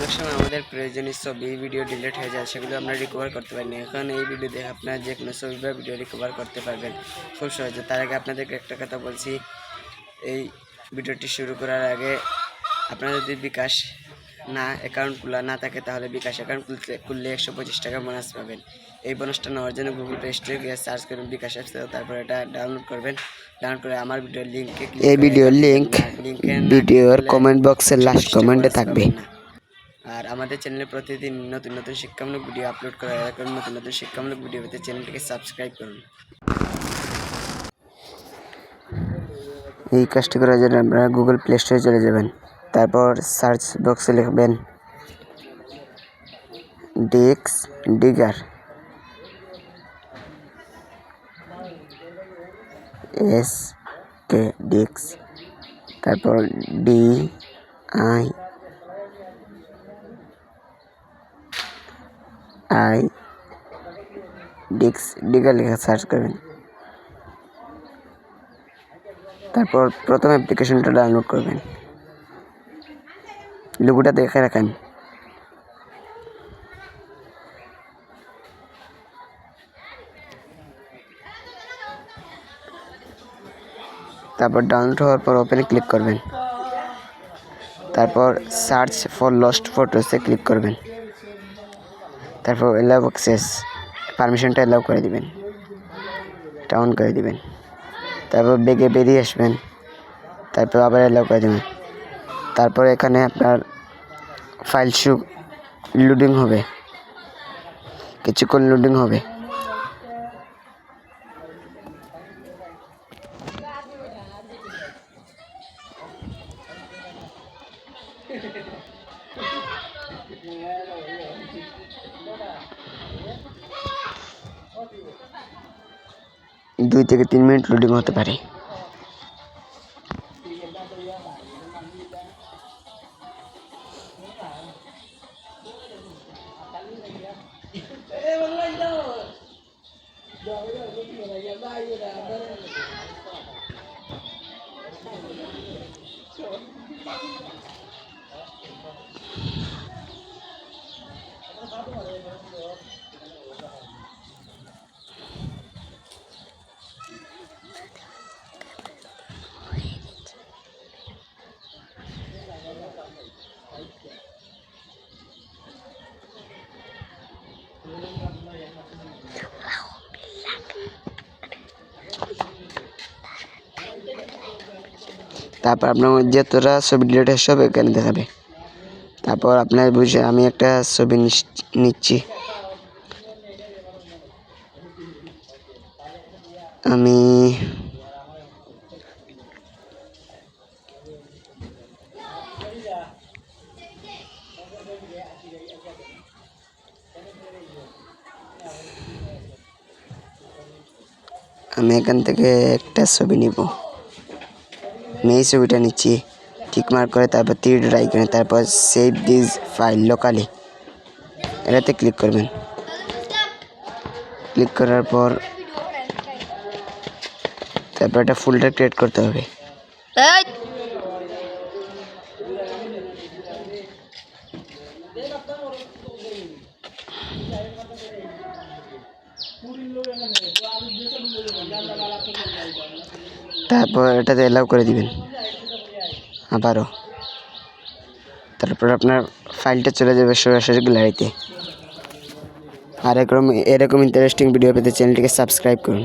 অনেক সময় আমাদের প্রয়োজনীয় ছবি ভিডিও ডিলিট হয়ে যায় সেগুলো আমরা রিকভার করতে পারি না। এখন এই ভিডিও দেখে আপনারা যে কোনো ছবি বা ভিডিও রিকভার করতে পারবেন খুব সহজে। তার আগে আপনাদেরকে একটা কথা বলছি এই ভিডিওটি শুরু করার আগে আপনারা যদি বিকাশ না অ্যাকাউন্ট খোলা না থাকে তাহলে বিকাশ অ্যাকাউন্ট খুলতে খুললে একশো পঁচিশ টাকা বোনাস পাবেন। এই বোনাসটা নেওয়ার জন্য গুগল প্লে স্টোরে গিয়ে সার্চ করবেন বিকাশ অ্যাপস তারপর এটা ডাউনলোড করবেন। ডাউনলোড করে আমার ভিডিওর লিঙ্কে এই ভিডিওর লিংক ভিডিওর কমেন্ট বক্সের লাস্ট কমেন্টে থাকবে। আর আমাদের চ্যানেলে প্রতিদিন নতুন নতুন শিক্ষামূলক ভিডিও আপলোড করা হয় নতুন নতুন শিক্ষামূলক ভিডিও পেতে চ্যানেলটিকে সাবস্ক্রাইব করুন। এই কাজটি করার জন্য আপনারা গুগল প্লে স্টোরে চলে যাবেন। তারপর সার্চ বক্সে লিখবেন ডিক্স ডিগার এস কে ডিক্স তারপর ডি আই আই ডিক্স ডিগার লেখা সার্চ করবেন। তারপর প্রথম অ্যাপ্লিকেশনটা ডাউনলোড করবেন। লোগোটা দেখে রাখেন। তারপর ডাউনলোড হওয়ার পর ওপেনে ক্লিক করবেন। তারপর সার্চ ফর লস্ট ফটোসে ক্লিক করবেন। তারপর এলাও অ্যাক্সেস পারমিশনটা এলাও করে দিবেন। এটা অন করে দিবেন। তারপর বেগে বেরিয়ে আসবেন। তারপর আবার এলাও করে দেবেন। তারপর এখানে আপনার ফাইল শু লোডিং হবে। কিছুক্ষণ লোডিং হবে। দুই থেকে তিন মিনিট লোডিং হতে পারে। তারপর আপনার যতটা ছবি ডিলিট সব এখানে দেখাবে। তারপর আপনার বুঝে আমি একটা ছবি নিচ্ছি। আমি আমি এখান থেকে একটা ছবি নিব। আমি এই ছবিটা নিচ্ছি ঠিক মার্ক করে তারপর তীর আইকনে তারপর সেভ দিস ফাইল লোকালি এটাতে ক্লিক করবেন। ক্লিক করার পর তারপর একটা ফোল্ডার ক্রিয়েট করতে হবে। তারপর এটাতে এলাও করে দিবেন। আবারও। তারপর আপনার ফাইলটা চলে যাবে সরাসরি গ্যালারিতে। আর এরকম এরকম ইন্টারেস্টিং ভিডিও পেতে চ্যানেলটিকে সাবস্ক্রাইব করুন।